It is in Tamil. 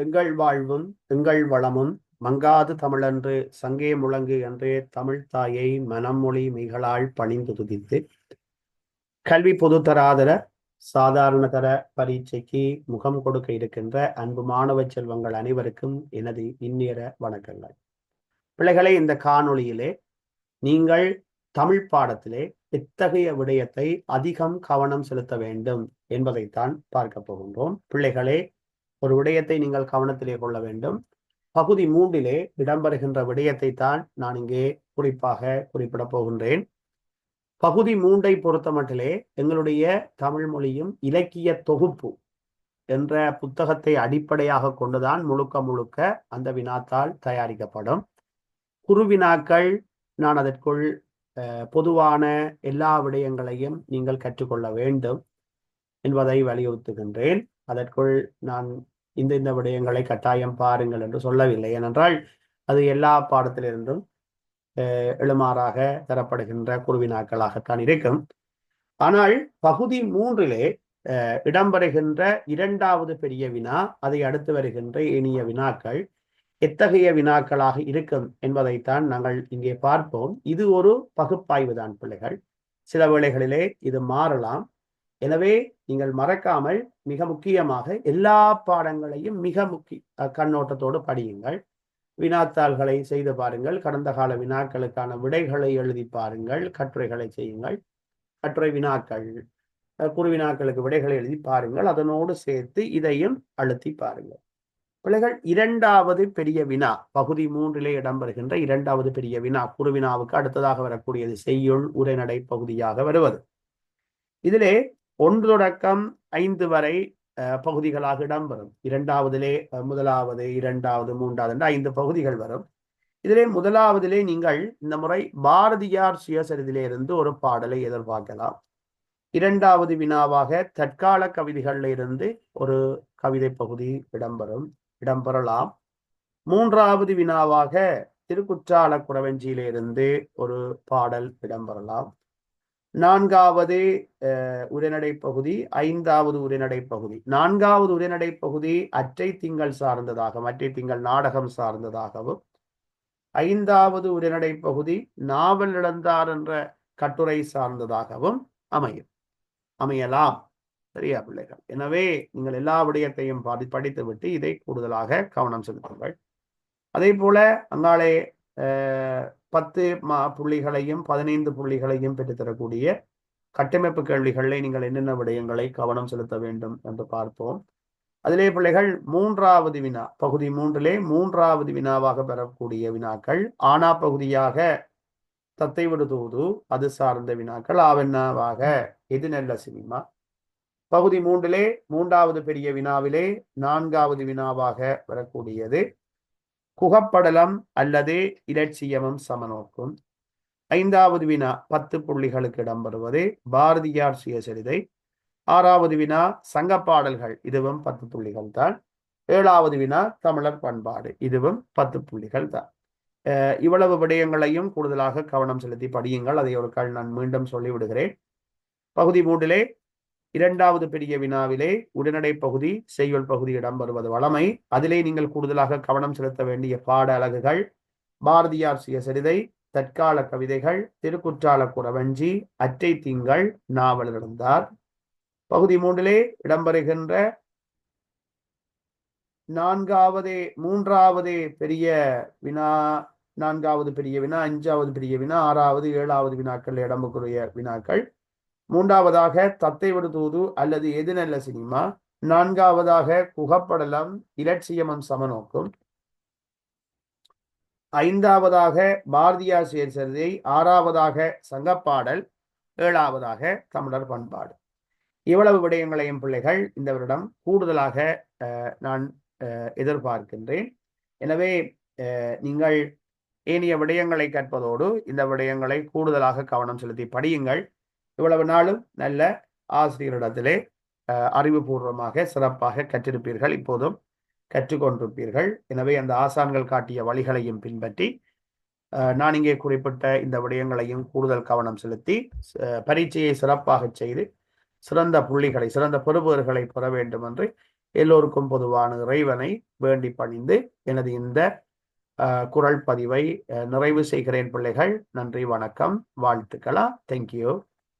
எங்கள் வாழ்வும் எங்கள் வளமும் மங்காது தமிழன்று சங்கே முழங்கு என்று தமிழ் தாயை மனமொழி மிகளால் பணிந்து துதித்து கல்வி பொதுத்தராதர சாதாரண தர பரீட்சைக்கு முகம் கொடுக்க இருக்கின்ற அன்பு மாணவ செல்வங்கள் அனைவருக்கும் எனது இந்நேர வணக்கங்கள். பிள்ளைகளை இந்த காணொளியிலே நீங்கள் தமிழ் பாடத்திலே இத்தகைய விடயத்தை அதிகம் கவனம் செலுத்த வேண்டும் என்பதைத்தான் பார்க்க போகின்றோம். பிள்ளைகளே ஒரு விடயத்தை நீங்கள் கவனத்திலே கொள்ள வேண்டும். பகுதி மூன்றிலே இடம்பெறுகின்ற விடயத்தை தான் நான் இங்கே குறிப்பாக குறிப்பிடப் போகின்றேன். பகுதி மூன்றை பொறுத்த மட்டிலே எங்களுடைய தமிழ் மொழியும் இலக்கிய தொகுப்பு என்ற புத்தகத்தை அடிப்படையாக கொண்டுதான் முழுக்க முழுக்க அந்த வினாத்தால் தயாரிக்கப்படும். குருவினாக்கள் நான் அதற்குள் பொதுவான எல்லா விடயங்களையும் நீங்கள் கற்றுக்கொள்ள வேண்டும் என்பதை வலியுறுத்துகின்றேன். அதற்குள் நான் இந்த இந்த விடயங்களை கட்டாயம் பாருங்கள் என்று சொல்லவில்லை. ஏனென்றால் அது எல்லா பாடத்திலிருந்தும் எழுமாறாக தரப்படுகின்ற குருவினாக்களாகத்தான் இருக்கும். ஆனால் பகுதி மூன்றிலே இடம்பெறுகின்ற இரண்டாவது பெரிய வினா அதை அடுத்து வருகின்ற இனிய வினாக்கள் எத்தகைய வினாக்களாக இருக்கும் என்பதைத்தான் நாங்கள் இங்கே பார்ப்போம். இது ஒரு பகுப்பாய்வு தான் பிள்ளைகள். சில வேளைகளிலே இது மாறலாம். எனவே நீங்கள் மறக்காமல் மிக முக்கியமாக எல்லா பாடங்களையும் மிக முக்கிய கண்ணோட்டத்தோடு படியுங்கள். வினாத்தாள்களை செய்து பாருங்கள். கடந்த கால வினாக்களுக்கான விடைகளை எழுதி பாருங்கள். கட்டுரைகளை செய்யுங்கள். கட்டுரை வினாக்கள் குருவினாக்களுக்கு விடைகளை எழுதி பாருங்கள். அதனோடு சேர்த்து இதையும் அழுத்தி பாருங்கள். பிள்ளைகள் இரண்டாவது பெரிய வினா பகுதி மூன்றிலே இடம்பெறுகின்ற இரண்டாவது பெரிய வினா குருவினாவுக்கு அடுத்ததாக வரக்கூடியது செய்யுள் உரைநடை பகுதியாக வருவது. இதிலே ஒன்று தொடக்கம் ஐந்து வரை பகுதிகளாக இடம்பெறும். இரண்டாவதிலே முதலாவது இரண்டாவது மூன்றாவது ஐந்து பகுதிகள் வரும். இதிலே முதலாவதிலே நீங்கள் இந்த முறை பாரதியார் சுயசரிதிலே இருந்து ஒரு பாடலை எதிர்பார்க்கலாம். இரண்டாவது வினாவாக தற்கால கவிதைகளில் இருந்து ஒரு கவிதை பகுதி இடம்பெறும் இடம்பெறலாம். மூன்றாவது வினாவாக திருக்குற்றால குறவஞ்சியிலிருந்து ஒரு பாடல் இடம்பெறலாம். நான்காவது உரைநடை பகுதி ஐந்தாவது உரைநடை பகுதி நான்காவது உரைநடை பகுதி அற்றை திங்கள் சார்ந்ததாகவும் அற்றை திங்கள் நாடகம் சார்ந்ததாகவும். ஐந்தாவது உரைநடை பகுதி நாவல் இழந்தார் என்ற கட்டுரை சார்ந்ததாகவும் அமையும். அமையலாம். சரியா பிள்ளைகள்? எனவே நீங்கள் எல்லா விடயத்தையும் பாதி படித்துவிட்டு இதை கூடுதலாக கவனம் செலுத்துங்கள். அதே போல அங்காலே பத்து மா புள்ளிகளையும் பதினைந்து புள்ளிகளையும் பெற்றுத்தரக்கூடிய கட்டமைப்பு கேள்விகளில் நீங்கள் என்னென்ன விடயங்களை கவனம் செலுத்த வேண்டும் என்று பார்ப்போம். அதிலே பிள்ளைகள் மூன்றாவது வினா பகுதி மூன்றிலே மூன்றாவது வினாவாக பெறக்கூடிய வினாக்கள் ஆனா பகுதியாக தத்தை விடுதூது அது சார்ந்த வினாக்கள் ஆவென்னாவாக எது நல்ல சினிமா. பகுதி மூன்றிலே மூன்றாவது பெரிய வினாவிலே நான்காவது வினாவாக வரக்கூடியது. குகப்படலம் அல்லது இலட்சியமும் சமநோக்கும். ஐந்தாவது வினா பத்து புள்ளிகளுக்கு இடம்பெறுவது. பாரதியார் சுயசரிதை. ஆறாவது வினா சங்கப்பாடல்கள் இதுவும் பத்து புள்ளிகள் தான். ஏழாவது வினா தமிழர் பண்பாடு இதுவும் பத்து புள்ளிகள் தான். இவ்வளவு விடயங்களையும் கூடுதலாக கவனம் செலுத்தி படியுங்கள். அதை ஒரு கால் நான் மீண்டும் சொல்லிவிடுகிறேன். பகுதி மூன்றிலே இரண்டாவது பெரிய வினாவிலே உடனடை பகுதி செய்யுள் பகுதி இடம்பெறுவது வளமை அதிலே நீங்கள் கூடுதலாக கவனம் செலுத்த வேண்டிய பாட அலகுகள் பாரதியார் சுயசரிதை தற்கால கவிதைகள் திருக்குற்றால குறவஞ்சி அற்றை திங்கள் நாவல் இருந்தார் பகுதி மூன்றிலே இடம்பெறுகின்ற நான்காவது மூன்றாவது பெரிய வினா நான்காவது பெரிய வினா அஞ்சாவது பெரிய வினா ஆறாவது ஏழாவது வினாக்கள் இடம்புக்குரிய வினாக்கள். மூன்றாவதாக தத்தை விடுதூது அல்லது எது நல்ல சினிமா? நான்காவதாக குகப்படலம் இலட்சியமம் சமநோக்கும். ஐந்தாவதாக பாரதியார் சேர்சரிதை ஆறாவதாக சங்கப்பாடல் ஏழாவதாக தமிழர் பண்பாடு. இவ்வளவு விடயங்களையும் பிள்ளைகள் இந்த வருடம் கூடுதலாக நான் எதிர்பார்க்கின்றேன். எனவே நீங்கள் ஏனைய விடயங்களை கற்பதோடு இந்த விடயங்களை கூடுதலாக கவனம் செலுத்தி படியுங்கள். இவ்வளவு நாளும் நல்ல ஆசிரியரிடத்திலே அறிவுபூர்வமாக சிறப்பாக கற்றிருப்பீர்கள். இப்போதும் கற்றுக்கொண்டிருப்பீர்கள். எனவே அந்த ஆசான்கள் காட்டிய வழிகளையும் பின்பற்றி நான் இங்கே குறிப்பிட்ட இந்த விடயங்களையும் கூடுதல் கவனம் செலுத்தி பரீட்சையை சிறப்பாக செய்து சிறந்த புள்ளிகளை சிறந்த பெறுபவர்களை பெற வேண்டும் என்று எல்லோருக்கும் பொதுவான இறைவனை வேண்டி பணிந்து எனது இந்த குரல் பதிவை நிறைவு செய்கிறேன் பிள்ளைகள். நன்றி வணக்கம். வாழ்த்துக்களா. தேங்க்யூ